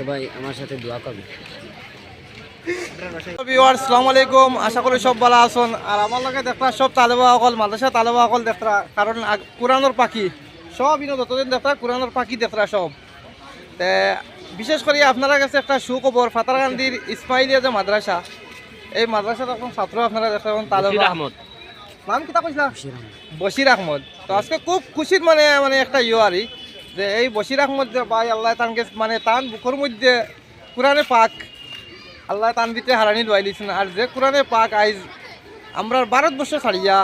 সবাই আমার সাথে দোয়া করবে। আলাইকুম। আশা করি সব ভালো আছেন। আর আমার লগে দেখরা সব তালেবা অকল মাদ্রাসা তালেবা অকল দেখরা কারণ কোরআনের পাখি সব ইনো যতদিন দেখরা কোরআনের পাখি দেখরা সব। বিশেষ করে আপনারা কাছে একটা সুখবর ফাতারকান্দির ইসমাইলিয়া যে মাদ্রাসা এই মাদ্রাসার এখন ছাত্র আপনারা দেখেন তালেবা? আহমদ। নাম কিতা কইলা বশির আহমদ। আহমদ। তো আজকে খুব খুশির মানে মানে একটা ইয়ে যে এই বশির আহমদ যে ভাই আল্লাহ তানকে মানে তান বুকের মধ্যে কোরআনে পাক আল্লাহ তান দিতে হারানি লুয়াই দিয়েছেন। আর যে কোরআনে পাক আইজ আমরা ভারতবর্ষ ছাড়িয়া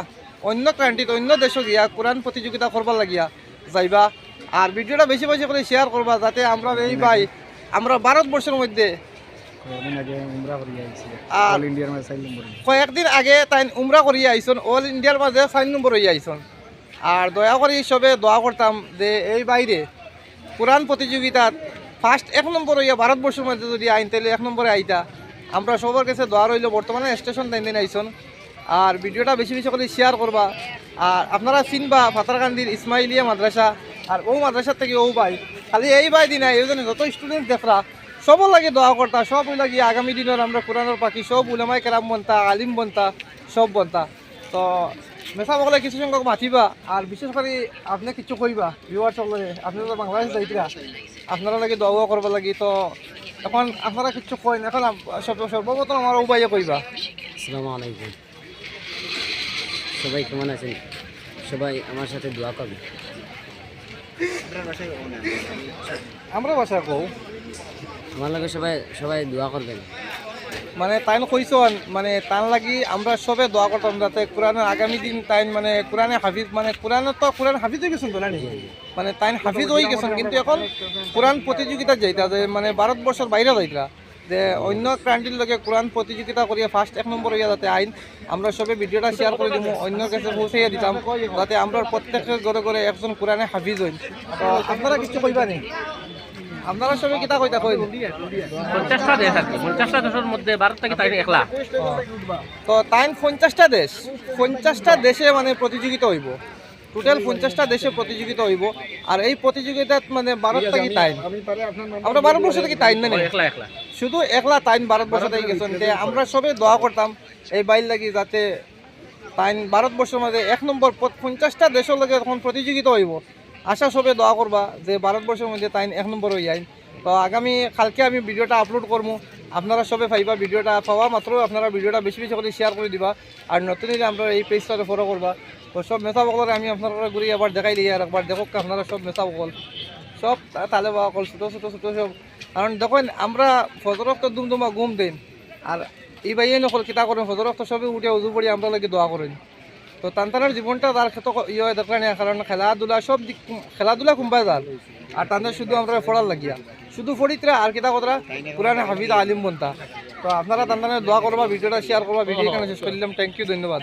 অন্য কান্ট্রিত অন্য দেশে গিয়া কোরআন প্রতিযোগিতা করবার লাগিয়া যাইবা। আর ভিডিওটা বেশি বেশি করে শেয়ার করবা যাতে আমরা এই ভাই আমরা ভারতবর্ষের মধ্যে কয়েকদিন আগে তাই উমরা করিয়া আইসন। অল ইন্ডিয়ার মাঝে চার নম্বর হইয়া আইসন। আর দয়া করে সবে দোয়া করতাম যে এই বাইরে কোরআন প্রতিযোগিতাত ফার্স্ট এক নম্বর হইয়া ভারতবর্ষের মধ্যে যদি আইন, তাহলে এক নম্বরে আইতা। আমরা সবার কাছে দোয়া রইল, বর্তমানে স্টেশন তাই দিন আইসন। আর ভিডিওটা বেশি বেশি করে শেয়ার করবা। আর আপনারা চিনবা, ফাতারকান্দির ইসমাইলিয়া মাদ্রাসা আর ও মাদ্রাসার থেকে ও ভাই। খালি এই ভাই দিনা এই জন্য যত স্টুডেন্ট দেখরা সব লাগে দোয়া করতা। সব লাগে আগামী দিনের আমরা কোরআনের পাখি, সব উলামাই কেরাম বনতা, আলিম বনতা, সব বনতা। তো মেসা বকলে কিছু সংখ্যক মাতিবা আর বিশেষ করে আপনি কিছু কইবা ভিউয়ার সকলে আপনি তো বাংলাদেশ যাইতরা আপনারা লাগে দোয়া করবা লাগি তো এখন আপনারা কিছু কইন এখন সর্বপ্রথম আমার উপায়ে কইবা। আসসালামু আলাইকুম। সবাই কেমন আছেন? সবাই আমার সাথে দোয়া করবে আমরা বাসা কও। আমার লাগে সবাই সবাই দোয়া করবেন। মানে তাইন কইছন মানে তান লাগি আমরা সবে দোয়া করতাম যাতে কোরআনের আগামী দিন তাইন মানে কোরআনে হাফিজ মানে কোরআনের তো কোরআন হাফিজ হয়ে গেছেন তো না মানে তাইন হাফিজ হয়ে গেছেন, কিন্তু এখন কোরআন প্রতিযোগিতা যাইতা, যে মানে ভারতবর্ষের বাইরে যাইতা, যে অন্য কান্ট্রির লগে কোরআন প্রতিযোগিতা করিয়া ফার্স্ট এক নম্বর হইয়া যাতে আইন, আমরা সবে ভিডিওটা শেয়ার করে দিব অন্য কাছে পৌঁছাইয়া দিতাম, যাতে আমরা প্রত্যেকের ঘরে ঘরে একজন কোরআনে হাফিজ হইন তো আপনারা কিছু কইবা নি আপনারা সবে কিতা কইতা কইন? পঞ্চাশটা দেশ আর কি পঞ্চাশটা দেশের মধ্যে ভারত থেকে তাই একলা। তো তাইন পঞ্চাশটা দেশ পঞ্চাশটা দেশে মানে প্রতিযোগিতা হইব। টোটাল পঞ্চাশটা দেশে প্রতিযোগিতা হইব। আর এই প্রতিযোগিতাত মানে ভারত থেকে তাইন। আমরা ভারতবর্ষ থেকে তাইন না একলা একলা। শুধু একলা তাইন ভারতবর্ষ থেকে গেছেন। যে আমরা সবে দোয়া করতাম এই বাইর লাগি যাতে তাইন ভারতবর্ষের মধ্যে এক নম্বর পঞ্চাশটা দেশের লগে তখন প্রতিযোগিতা হইব। আশা সবে দোয়া করবা যে ভারতবর্ষের মধ্যে তাইন এক নম্বর হয়ে যায় তো আগামী কালকে আমি ভিডিওটা আপলোড করব আপনারা সবে পাইবা ভিডিওটা। পাওয়া মাত্র আপনারা ভিডিওটা বেশি বেশি করে শেয়ার করে দিবা। আর নতুন হলে আমরা এই পেজটাতে ফলো করবা। তো সব মেথা বকল আমি আপনারা ঘুরি আবার দেখাই দিই আর একবার দেখো আপনারা সব মেথা বকল। সব তালে বা অকল ছোটো ছোটো ছোটো সব। কারণ দেখুন, আমরা ফজরক তো দুমদুমা ঘুম দিন। আর এই বাইয়ে নকল কিতা করেন ফজরক তো সবে উঠে উজু পড়ি আমরা লাগে দোয়া করেন। তো তান্তানের জীবনটা তার ক্ষেত্রে ইয়ে হয় দরকার নেই কারণ খেলাধুলা সব দিক খেলাধুলা কুম্বাই তার আর তাদের শুধু আমরা পড়ার লাগিয়া। শুধু পড়িতরা আর কিতা কথা পুরানে হাফিজ আলিম বনতা। তো আপনারা তান্তানের দোয়া করবা ভিডিওটা শেয়ার করবা ভিডিও এখানে শেষ করলাম থ্যাংক ইউ ধন্যবাদ।